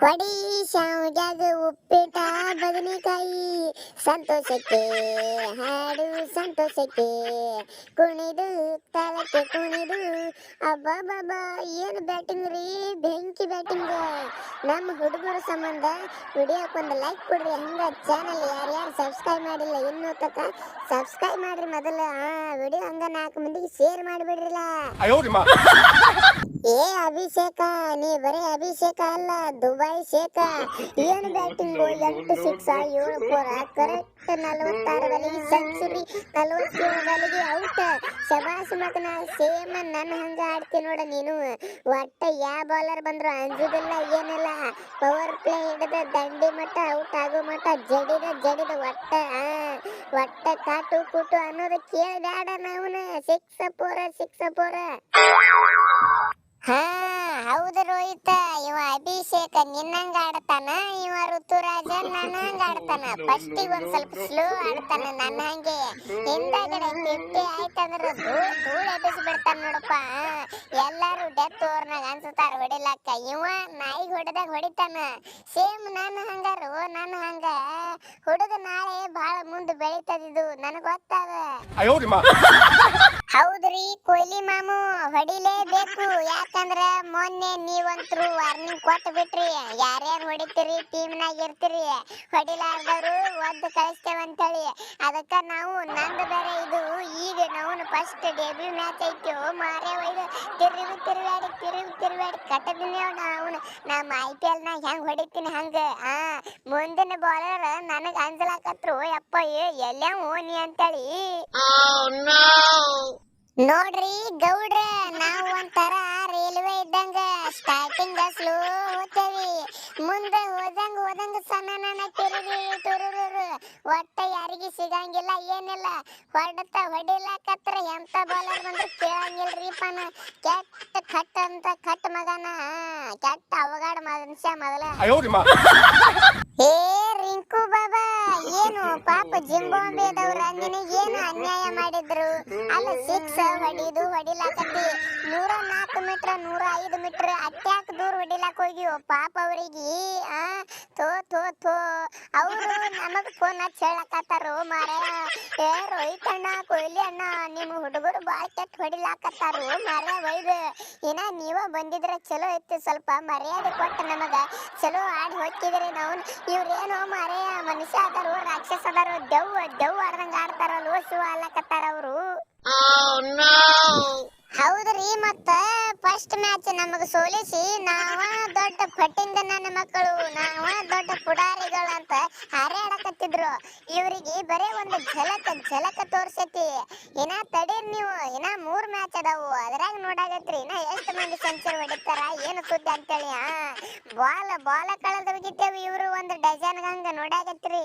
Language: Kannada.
ಹೊಡಿ ಶಾವ್ಗ್ಯಾಗ ಉಪ್ಪಿಟ ಬದನೆಕಾಯಿ. ಸಂತೋಷಕ್ಕೆ ಹಾಡು, ಸಂತೋಷಕ್ಕೆ ಕುಣಿದು, ತಳಕ್ಕೆ ಕುಣಿದು, ಅಬ್ಬಬ್ಬಬ್ಬ, ಏನು ಬ್ಯಾಟಿಂಗ್ ರೀ? ಬೆಂಕಿ ಬ್ಯಾಟಿಂಗ್ ನಮ್ಮ ಹುಡುಗರ ಸಂಬಂಧ ವಿಡಿಯೋಕ್ಕೊಂದು ಲೈಕ್ ಕೊಡ್ರಿ. ಹಂಗೆ ಚಾನಲ್ ಯಾರ್ಯಾರು ಸಬ್ಸ್ಕ್ರೈಬ್ ಮಾಡಿಲ್ಲ ಇನ್ನೂ ತಕ ಸಬ್ಸ್ಕ್ರೈಬ್ ಮಾಡ್ರಿ ಮೊದಲು. ಆ ವಿಡಿಯೋ ಹಂಗೆ ನಾಲ್ಕು ಮಂದಿಗೆ ಶೇರ್ ಮಾಡಿಬಿಡ್ರಲ್ಲ. ಏ ಅಭಿಷೇಕ, ನೀ ಬರೀ ಅಭಿಷೇಕ ಅಲ್ಲ ದುಬೈ ಶೇಖ. ಏನು ಬ್ಯಾಟಿಂಗ್ ಎಂಟು ಸಿಕ್ಸ್ ಏಳು ಫೋರ್ ಕರೆಕ್ಟ್ ನಲವತ್ತಾರು ಬಲಿಗೆ ಸೆಂಚುರಿ ನಲವತ್ತೇಳು ಬಲಿಗೆ ಔಟ್ ಶಬಾಸ್ ಮಗನ ಸೇಮ್ ನನ್ನ ಹಂಗ ಆಡ್ತೀನಿ ನೋಡ ನೀನು. ಒಟ್ಟ ಯಾವ ಬೌಲರ್ ಬಂದ್ರು ಅಂಜುದಿಲ್ಲ, ಏನಿಲ್ಲ. ಪವರ್ ಪ್ಲೇ ಹಿಡಿದ ದಂಡಿ ಮಟ್ಟ ಔಟ್ ಆಗೋ ಮಟ್ಟ, ಜಡಿದ ಜಡಿದ ಒಟ್ಟ ಒಟ್ಟ ಕಾಟು ಕೂಟು ಅನ್ನೋದು ಕೇಳಬೇಡ ನಾವು ಸಿಕ್ಸ್ ಫೋರ್ ಸಿಕ್ಸ್ ಫೋರ್ ಹಾ, ಹೌದು ರೋಹಿತ. ಇವ ಅಭಿಷೇಕ ನಿನ್ನಂಗ ಆಡ್ತಾನ, ಇವ ಋತುರಾಜ ನನ್ನಂಗ ಆಡ್ತಾನ. ಫಸ್ಟಿಗೆ ಒಂದ್ ಸ್ವಲ್ಪ ಸ್ಲೋ ಆಡ್ತಾನ ನನ್ನ ಹಂಗೆ. ಹಿಂದಾಗಡೆ ಫಿಫ್ಟಿ ಆಯ್ತಂದ್ರ ಧೂಳ್ ಧೂಳ್ ಎಬ್ಬಿಸಿ ಬಿಡ್ತಾನ ನೋಡಪ್ಪ. ಎಲ್ಲಾರು ಡೆತ್ ಓರ್ನಾಗ ಅನ್ಸುತ್ತಾರ ಹೊಡಿಲಾಕ ಇವ ನಾಯಿಗ್ ಹೊಡೆದಾಗ ಹೊಡಿತಾನ. ಸೇಮ್ ನಾನು ಹಂಗಾರು ನಾನು ಹಂಗ. ಹುಡುಗ ನಾಳೆ ಬಹಳ ಮುಂದೆ ಬೆಳೀತದಿದು ನನಗೆ ಗೊತ್ತಾದ. ಹೌದ್ರಿ ಕೊಹ್ಲಿ ಮಾಮು ಹೊಡಿಲೇಬೇಕು ಯಾಕಂದ್ರ ಮೊನ್ನೆ ನೀವಂತ್ರು ವಾರ್ನಿಂಗ್ ಕೊಟ್ಟು ಬಿಟ್ರಿ. ಯಾರ್ಯಾರು ಹೊಡಿತೀರಿ ಟೀಮ್ನಾಗ ಇರ್ತೀರಿ. ಹೊಡಿಲಾರ್ದವ್ರು ಒದ್ದು ಕಳಿಸ್ತೇವಂತೇಳಿ ಅದಕ್ಕ ನಾವು, ನಂದು ಬೇರೆ ಇದು. ಈಗ ನಾವು ಫಸ್ಟ್ ಡೆಬ್ಯೂ ಮ್ಯಾಚ್ ಐತಿ. ಮಾರೇ ಒಯ್ದು. ತಿರುವಿ ತಿರುಗಾಡಿ ತಿರುವಿ ತಿರುಗಾಡಿ ಕಟ್ಟದಿನಿ ಅವನು. ನಮ್ಮ ಐ ಪಿ ಎಲ್ ಹೆಂಗೆ ಹೊಡಿತೀನಿ ಹಂಗ. ಆ, ಮುಂದಿನ ಬಾಲರ್ ನನಗೆ ಅಂಜಲಾಕತ್ರು. ಯಪ್ಪ ಎಲ್ಲೇ ಓನಿ ಅಂತೇಳಿ. ನೀ ಅಂತೇಳಿ ನೋಡ್ರಿ ಗೌಡ್ರ, ನಾವು ಒಂಥರ ರೈಲ್ವೆ ಇದ್ದಂಗ ಸ್ಟಾರ್ಟಿಂಗ್ ಸ್ಲೋ ಹೋಗ್ತೇವಿ. ಮುಂದೆ ಹೋದಂಗ ಹೋದಂಗ ಸಣ್ಣ ನನ್ನ ತಿರುಗಿ ತುರುರು, ಒಟ್ಟ ಯಾರಿಗೆ ಸಿಗಂಗಿಲ್ಲ, ಏನಿಲ್ಲ. ಹೊಡತ ಹೊಡಿಲಾಕತ್ರ ಎಂತ ಬಾಲರ್ ಬಂದ್ರು ಕೇಳಂಗಿಲ್ರಿ ಪನ. ಕೆಟ್ಟ ಕಟ್ ಅಂತ ಕಟ್ ಮಗನ, ಕೆಟ್ಟ ಅವಗಾಡ ಮನುಷ್ಯ ಮೊದಲ. ಜಿಂಬಾಂಬೆದವ್ರ ಏನು ಅನ್ಯಾಯ ಮಾಡಿದ್ರು? ಅಲ್ಲ ಸಿಕ್ಸ್ ಹೊಡಿದು ಹೊಡಿಲಾಕತ್ತಿ. ನೂರ ನಾಲ್ಕು ಮೀಟರ್ ನೂರ ಐದು ಮೀಟರ್ ಅಟ್ಯಾಕ್ ದೂರ ಹೊಡಿಲಾಕ ಹೋಗಿವು ಪಾಪ ಅವರಿಗೆ ಆ, ಥೋ ಥೋ ಥೋ. ಅವರು ನಮಗ್ ಫೋನ್ ಹಚ್ಚಿ ಹೇಳಕತ್ತಾರು ಮಾರ ಏ ರೋಹಿತ್ ಅಣ್ಣ ಕೊಹ್ಲಿ ಅಣ್ಣ ನಿಮ್ಮ ಹುಡುಗರು ಬಾಳ ಕೆಟ್ಟ ಹೊಡಿಲಾಕತ್ತಾರು ಮಾರ ಒಯ್ದು ಏನ, ನೀವ ಬಂದಿದ್ರೆ ಚಲೋ ಇತ್ತು ಸ್ವಲ್ಪ ಮರ್ಯಾದೆ ಕೊಟ್ಟ ನಮಗ. ಚಲೋ ಆಡಿ ಹೊತ್ತಿದ್ರಿ ನಾವು ಇವ್ರೇನೋ ಮಾರೇ ಮನುಷ್ಯ ಅದಾರು ರಾಕ್ಷಸ ಅದಾರು ದೆವ್ ದೆವ್ ಆಡ್ದಂಗ ಆಡ್ತಾರಲ್ವ ಶಿವ ಅಲ್ಲಕತ್ತಾರ ಅವರು? ಹೌದ್ರಿ ಮತ್ತ ಫಸ್ಟ್ ಮ್ಯಾಚ್ ನಮಗ ಸೋಲಿಸಿ ನಾವ ದೊಡ್ಡ ಪಟ್ಟಿಂದ ನನ್ನ ಮಕ್ಕಳು ನಾವ ದೊಡ್ಡ ಪುಡಾರಿಗಳು ಅಂತ ಹಾರಾಡಕತ್ತಿದ್ರು. ಇವ್ರಿಗೆ ಬರೇ ಒಂದು ಝಲಕ ಝಲಕ ತೋರ್ಸೈತಿ. ಏನ ತಡೀರ್ ನೀವು ಇನ್ನ ಮೂರ್ ಮ್ಯಾಚ್ ಅದಾವು ಅದ್ರಾಗ ನೋಡಾಗತ್ರಿ. ಇನ್ನ ಎಷ್ಟು ಮಂದಿ ಸೆಂಚುರಿ ಹೊಡಿತಾರ, ಏನು ಸುದ್ದಿ ಅಂತೇಳಿ, ಆ. ಬಾಲ್, ಬಾಲ ಕಳೆದ ಹೋಗಿದ್ದೇವೆ ಇವ್ರು ಒಂದು ಡಜನ್ ಹಂಗ ನೋಡಾಗತ್ರಿ